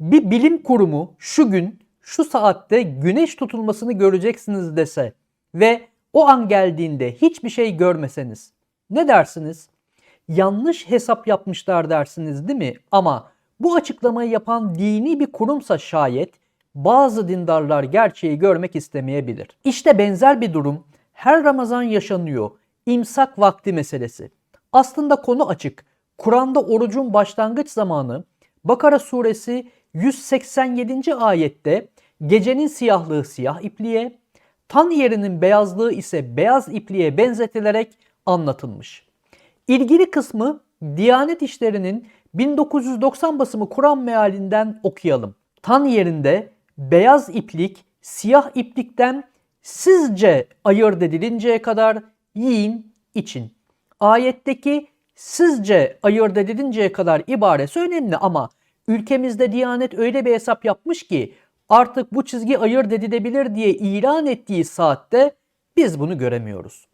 bir bilim kurumu şu gün şu saatte güneş tutulmasını göreceksiniz dese ve o an geldiğinde hiçbir şey görmeseniz ne dersiniz? Yanlış hesap yapmışlar dersiniz değil mi? Ama bu açıklamayı yapan dini bir kurumsa şayet bazı dindarlar gerçeği görmek istemeyebilir. İşte benzer bir durum her Ramazan yaşanıyor. İmsak vakti meselesi. Aslında konu açık. Kur'an'da orucun başlangıç zamanı Bakara suresi 187. ayette gecenin siyahlığı siyah ipliğe, tan yerinin beyazlığı ise beyaz ipliğe benzetilerek anlatılmış. İlgili kısmı Diyanet İşleri'nin 1990 basımı Kur'an mealinden okuyalım. Tan yerinde beyaz iplik siyah iplikten sizce ayırt edilinceye kadar yiyin için. Ayetteki sizce ayırt edilinceye kadar ibaresi önemli ama ülkemizde Diyanet öyle bir hesap yapmış ki artık bu çizgi ayırt edilebilir diye ilan ettiği saatte biz bunu göremiyoruz.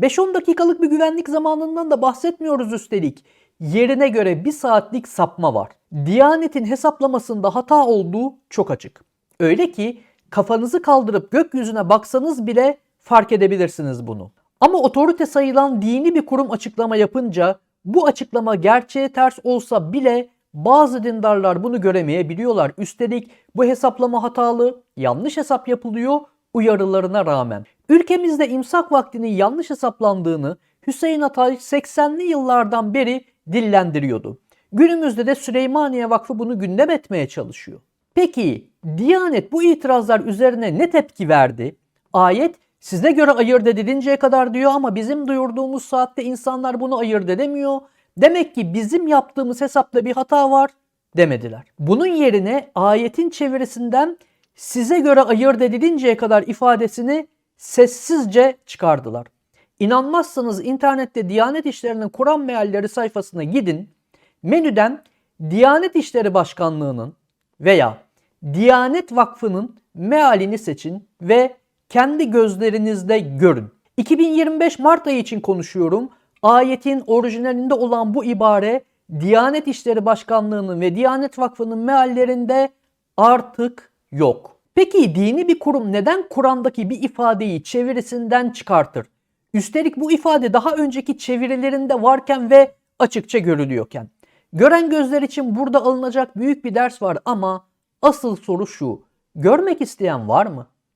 5-10 dakikalık bir güvenlik zamanından da bahsetmiyoruz üstelik. Yerine göre bir saatlik sapma var. Diyanet'in hesaplamasında hata olduğu çok açık. Öyle ki kafanızı kaldırıp gökyüzüne baksanız bile fark edebilirsiniz bunu. Ama otorite sayılan dini bir kurum açıklama yapınca bu açıklama gerçeğe ters olsa bile bazı dindarlar bunu göremeyebiliyorlar. Üstelik bu hesaplama hatalı, yanlış hesap yapılıyor uyarılarına rağmen. Ülkemizde imsak vaktinin yanlış hesaplandığını Hüseyin Atay 80'li yıllardan beri dillendiriyordu. Günümüzde de Süleymaniye Vakfı bunu gündem etmeye çalışıyor. Peki Diyanet bu itirazlar üzerine ne tepki verdi? Ayet size göre ayırt edilinceye kadar diyor ama bizim duyurduğumuz saatte insanlar bunu ayırt edemiyor. Demek ki bizim yaptığımız hesapta bir hata var demediler. Bunun yerine ayetin çevirisinden size göre ayırt edilinceye kadar ifadesini sessizce çıkardılar. İnanmazsanız internette Diyanet İşleri'nin Kur'an mealleri sayfasına gidin. Menüden Diyanet İşleri Başkanlığı'nın veya Diyanet Vakfı'nın mealini seçin ve kendi gözlerinizde görün. 2025 Mart ayı için konuşuyorum. Ayetin orijinalinde olan bu ibare Diyanet İşleri Başkanlığı'nın ve Diyanet Vakfı'nın meallerinde artık yok. Peki dini bir kurum neden Kur'an'daki bir ifadeyi çevirisinden çıkartır? Üstelik bu ifade daha önceki çevirilerinde varken ve açıkça görülüyorken. Gören gözler için burada alınacak büyük bir ders var ama asıl soru şu. Görmek isteyen var mı?